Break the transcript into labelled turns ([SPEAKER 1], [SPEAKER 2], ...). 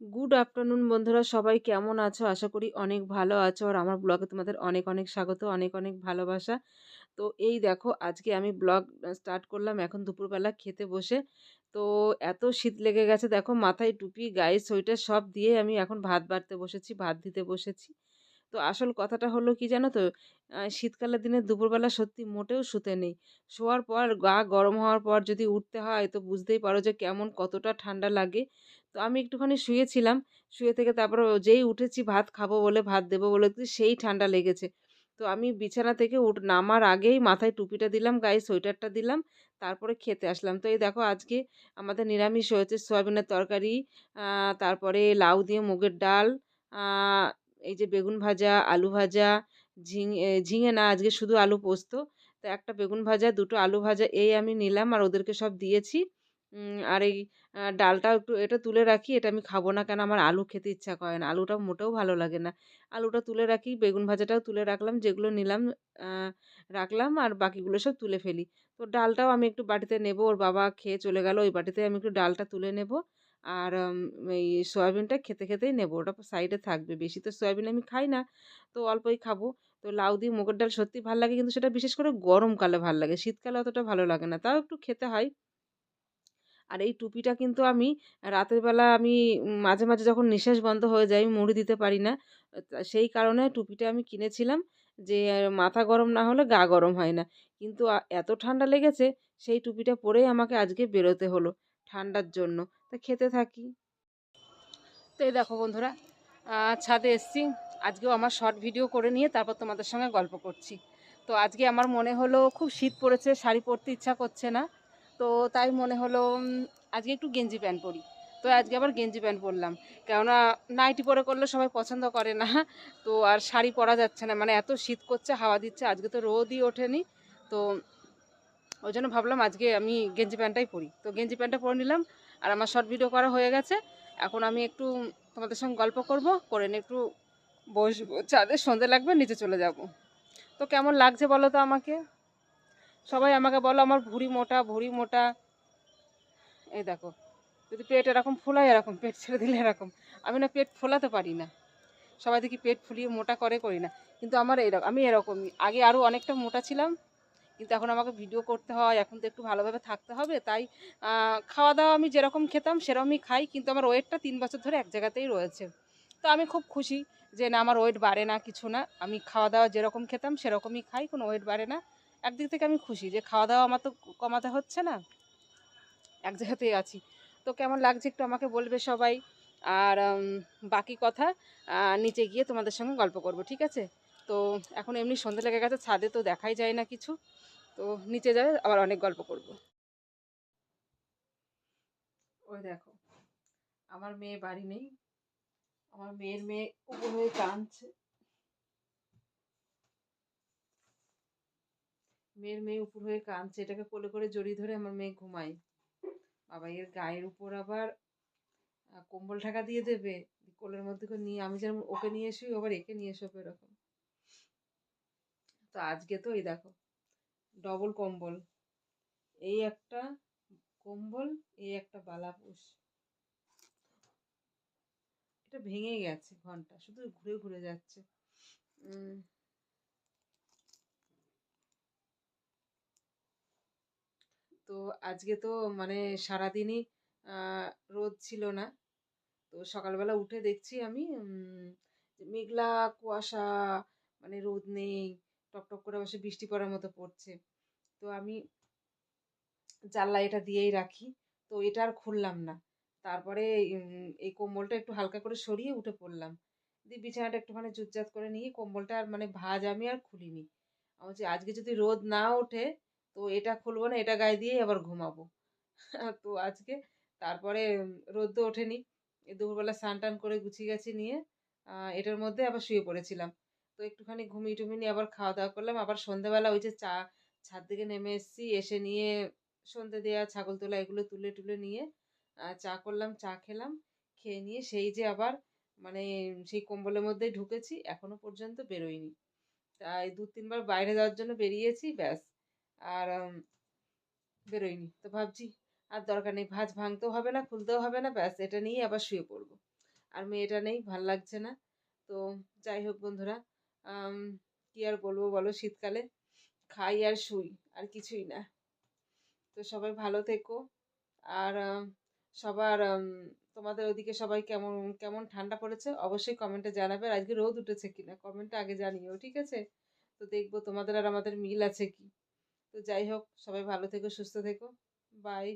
[SPEAKER 1] Good afternoon বন্ধুরা। সবাই কেমন আছো? আশা করি অনেক ভালো আছো। আর আমার ব্লগে তোমাদের অনেক অনেক স্বাগত, অনেক অনেক ভালোবাসা। তো এই দেখো, আজকে আমি ব্লগ স্টার্ট করলাম এখন দুপুরবেলা খেতে বসে। তো এত শীত লেগে গেছে, দেখো, মাথায় টুপি, গায়ে সোয়েটার সব দিয়ে আমি এখন ভাত বাড়তে বসেছি, ভাত দিতে বসেছি। তো আসল কথাটা হলো কি জানো তো? শীতকালের দিনে দুপুরবেলা সত্যি মোটেও শুতে নেই। শোয়ার পর গা গরম হওয়ার পর যদি উঠতে হয়, তো বুঝতেই পারো যে কেমন কতটা ঠান্ডা লাগে। তো আমি একটুখানি শুয়েছিলাম। শুয়ে থেকে তারপর যেই উঠেছি, ভাত খাব বলে, ভাত দেবো বলে সেই ঠান্ডা লেগেছে। তো আমি বিছানা থেকে উঠ, নামার আগেই মাথায় টুপিটা দিলাম, গায়ে সোয়েটারটা দিলাম, তারপরে খেতে আসলাম। তো এই দেখো আজকে আমাদের নিরামিষ হয়েছে, সয়াবিনের তরকারি তারপরে লাউ দিয়ে মুগের ডাল এই যে বেগুন ভাজা, আলু ভাজা, ঝিঙে ঝিঙে না, আজকে শুধু আলু পোস্ত। তো একটা বেগুন ভাজা, দুটো আলু ভাজা, এই আমি নিলাম আর ওদেরকে সব দিয়েছি। আর এই ডালটাও একটু এটা তুলে রাখি, এটা আমি খাব না কেন? আমার আলু খেতে ইচ্ছা করে না। আলুটা মোটেও ভালো লাগে না। আলুটা তুলে রাখি, বেগুন ভাজাটাও তুলে রাখলাম, যেগুলো নিলাম রাখলাম আর বাকিগুলো সব তুলে ফেলি। তো ডালটাও আমি একটু বাটিতে নেব, ওর বাবা খেয়ে চলে গেল, ওই বাটিতে আমি একটু ডালটা তুলে নেব। আর এই সয়াবিনটা খেতে খেতেই নেব, ওটা সাইডে থাকবে বেশি। তো সয়াবিন আমি খাই না, তো অল্পই খাব। তো লাউ দিয়ে মুগের ডাল সত্যি ভালো লাগে, কিন্তু সেটা বিশেষ করে গরমকালে ভালো লাগে। শীতকালে অতটা ভালো লাগে না, তাও একটু খেতে হয়। আর এই টুপিটা কিন্তু আমি রাতের বেলা আমি মাঝে মাঝে যখন নিঃশ্বাস বন্ধ হয়ে যায় আমি মুড়ি দিতে পারি না। সেই কারণে টুপিটা আমি কিনেছিলাম যে, মাথা গরম না হলে গা গরম হয় না। কিন্তু এত ঠান্ডা লেগেছে সেই টুপিটা পরেই আমাকে আজকে বেরোতে হলো ঠান্ডার জন্য। তা খেতে থাকি। তো এই দেখো বন্ধুরা ছাদে এসছি। আজকেও আমার শর্ট ভিডিও করে নিয়ে তারপর তোমাদের সঙ্গে গল্প করছি। তো আজকে আমার মনে হলো খুব শীত পড়েছে, শাড়ি পরতে ইচ্ছা করছে না। তো তাই মনে হলো আজকে একটু গেঞ্জি প্যান্ট পরি। তো আজকে আবার গেঞ্জি প্যান্ট পরলাম। কেননা নাইটি পরে করলে সবাই পছন্দ করে না। তো আর শাড়ি পরা যাচ্ছে না। মানে এত শীত করছে, হাওয়া দিচ্ছে, আজকে তো রোদই ওঠেনি। তো ওই জন্য ভাবলাম আজকে আমি গেঞ্জি প্যান্টটাই পরি। তো গেঞ্জি প্যান্টটা পরে নিলাম। আর আমার শর্ট ভিডিও করা হয়ে গেছে। এখন আমি একটু তোমাদের সঙ্গে গল্প করব। করে নিয়ে একটু বসবো। চাঁদের সন্ধে লাগবে, নিচে চলে যাব। তো কেমন লাগছে বলো তো আমাকে? সবাই আমাকে বলো, আমার ভুড়ি মোটা ভুড়ি মোটা। এই দেখো, যদি পেট এরকম ফোলায়, এরকম, পেট ছেড়ে দিলে এরকম। আমি না পেট ফোলাতে পারি না। সবাই দেখি পেট ফুলিয়ে মোটা করে, করি না। কিন্তু আমার এরকম আমি এরকমই। আগে আরও অনেকটা মোটা ছিলাম, কিন্তু এখন আমাকে ভিডিও করতে হয়, এখন তো একটু ভালোভাবে থাকতে হবে, তাই খাওয়া দাওয়া আমি যেরকম খেতাম, সেরকমই খাই, কিন্তু আমার ওয়েটটা তিন বছর ধরে এক জায়গাতেই রয়েছে। তো আমি খুব খুশি যে না, আমার ওয়েট বাড়ে না, কিছু না। আমি খাওয়া দাওয়া যেরকম খেতাম, সেরকমই খাই, কোনো ওয়েট বাড়ে না। একদিক থেকে আমি খুশি যে খাওয়া দাওয়া আমার তো কমাতে হচ্ছে না। এক জায়গাতেই আছি। তো কেমন লাগছে একটু আমাকে বলবে সবাই। আর বাকি কথা নিচে গিয়ে তোমাদের সঙ্গে গল্প করব, ঠিক আছে? তো এখন এমনি সন্ধে লেগে গেছে, ছাদে তো দেখাই যায় না কিছু। তো নিচে যাবে আবার অনেক গল্প করব। ওই দেখো, আমার মেয়ে বাড়ি নেই। আমার মেয়ের মেয়ে উপর কাঁদছে। মেয়ের মেয়ে উপর হয়ে কাঁদছে, এটাকে কোলে করে জড়িয়ে ধরে আমার মেয়ে ঘুমায়। বাবা এর গায়ের উপর আবার কম্বল ঢাকা দিয়ে দেবে, কোলের মধ্যে করে নিয়ে, আমি যেমন ওকে নিয়ে এসি আবার একে নিয়ে এসো এরকম। তো আজকে তো এই দেখো ডবল কম্বল। এই একটা কম্বল, এই একটা বালাপুষ এটা ভেঙে গেছে ঘণ্টা, শুধু ঘুরে ঘুরে যাচ্ছে। তো আজকে তো মানে সারাদিনই রোদ ছিল না। তো সকালবেলা উঠে দেখছি আমি মেঘলা কুয়াশা মানে রোদ নেই টকটক করে বসে বৃষ্টি পড়ার মতো পড়ছে। তো আমি জানলা এটা দিয়েই রাখি। তো এটা আর খুললাম না। তারপরে এই কম্বলটা একটু হালকা করে সরিয়ে উঠে পড়লাম। দিয়ে বিছানাটা একটুখানি চুপচাপ করে নিয়ে কম্বলটা আর মানে ভাজ আমি আর খুলিনি। আমি বলছি, আজকে যদি রোদ না ওঠে তো এটা খুলবো না, এটা গায়ে দিয়েই আবার ঘুমাবো। তো আজকে তারপরে রোদ তো ওঠেনি দুপুরবেলা স্নান টান করে গুছিয়ে গেছি নিয়ে এটার মধ্যে আবার শুয়ে পড়েছিলাম। তো একটুখানি ঘুমিয়ে টুমিয়ে নিয়ে আবার খাওয়া দাওয়া করলাম, আবার সন্ধ্যেবেলা ওই যে চা, ছাদ থেকে নেমে এসেছি, এসে নিয়ে সন্ধ্যে দেওয়া ছাগল তোলা এগুলো তুলে টুলে নিয়ে চা করলাম, চা খেলাম, খেয়ে নিয়ে সেই যে আবার মানে সেই কম্বলের মধ্যেই ঢুকেছি, এখনও পর্যন্ত বেরোয়নি। তাই দু তিনবার বাইরে যাওয়ার জন্য বেরিয়েছি, ব্যাস। আর বেরোয়নি। তো ভাবছি, আর দরকার নেই, ভাজ ভাঙতেও হবে না, খুলতেও হবে না, ব্যাস, এটা নিয়েই আবার শুয়ে পড়ব। আর মেয়েটা নেই, ভালো লাগছে না। তো যাই হোক বন্ধুরা কি আর বলব বলো, শীতকালে খাই আর শুই, আর কিছুই না। তো সবাই ভালো থেকো। আর সবার তোমাদের ওদিকে সবাই কেমন কেমন ঠান্ডা পড়েছে, অবশ্যই কমেন্টে জানাবে। আজকে রোদ উঠেছে কিনা, কমেন্টে আগে জানিও, ঠিক আছে? তো দেখব তোমাদের আর আমাদের মিল আছে কি। তো যাই হোক সবাই ভালো থেকো সুস্থ থেকো। বাই